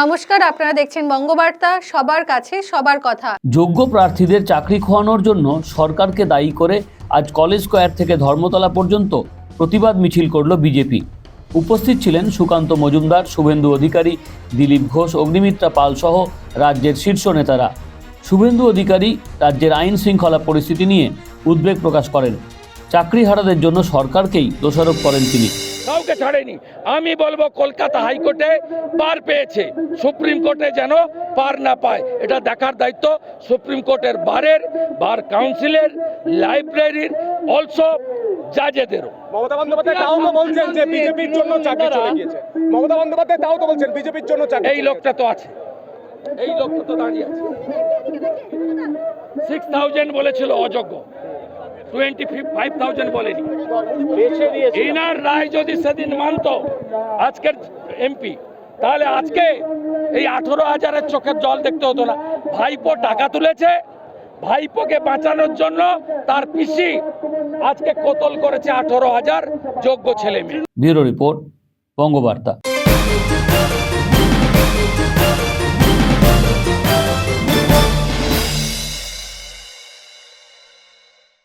নমস্কার, আপনারা দেখছেন বঙ্গবার্তা, সবার কাছে সবার কথা। যোগ্য প্রার্থীদের চাকরি খোয়ানোর জন্য সরকারকে দায়ী করে আজ কলেজ স্কোয়ার থেকে ধর্মতলা পর্যন্ত প্রতিবাদ মিছিল করল বিজেপি। উপস্থিত ছিলেন সুকান্ত মজুমদার, শুভেন্দু অধিকারী, দিলীপ ঘোষ, অগ্নিমিত্রা পাল সহ রাজ্যের শীর্ষ নেতারা। শুভেন্দু অধিকারী রাজ্যের আইন শৃঙ্খলা পরিস্থিতি নিয়ে উদ্বেগ প্রকাশ করেন। চাকরিহারাদের জন্য সরকারকেই দোষারোপ করেন তিনি। কাউকে ছাড়েনি। আমি বলব কলকাতা হাইকোর্টে পার পেয়েছে। সুপ্রিম কোর্টে যেন পার না পায়। এটা দেখার দায়িত্ব সুপ্রিম কোর্টের বারের বার কাউন্সিলের লাইব্রেরির অলসো জাজেদেরও। মমতা বন্দ্যোপাধ্যায় তাও তো বলছেন যে বিজেপির জন্য চাকরি চলে গিয়েছে। মমতা বন্দ্যোপাধ্যায় তাও তো বলছেন বিজেপির জন্য চাকরি এই লোকটা তো আছে। এই লোকটা তো দাঁড়িয়ে আছে। সিক্স থাউজেন্ড বলেছিল অযোগ্য। টোয়েন্টি ফাইভ থাউজেন্ড বলেনি। এনার রায় যদি সেদিন মানত আজকের এমপি তাহলে আজকে এই আঠেরো হাজারের চোখের জল দেখতে হতো না। ভাইপো টাকা তুলেছে ভাইপোকে বাঁচানোর জন্য তার পিসি আজকে কোতল করেছে আঠেরো হাজার যোগ্য ছেলে মেয়ে। Bureau report Bangabarta.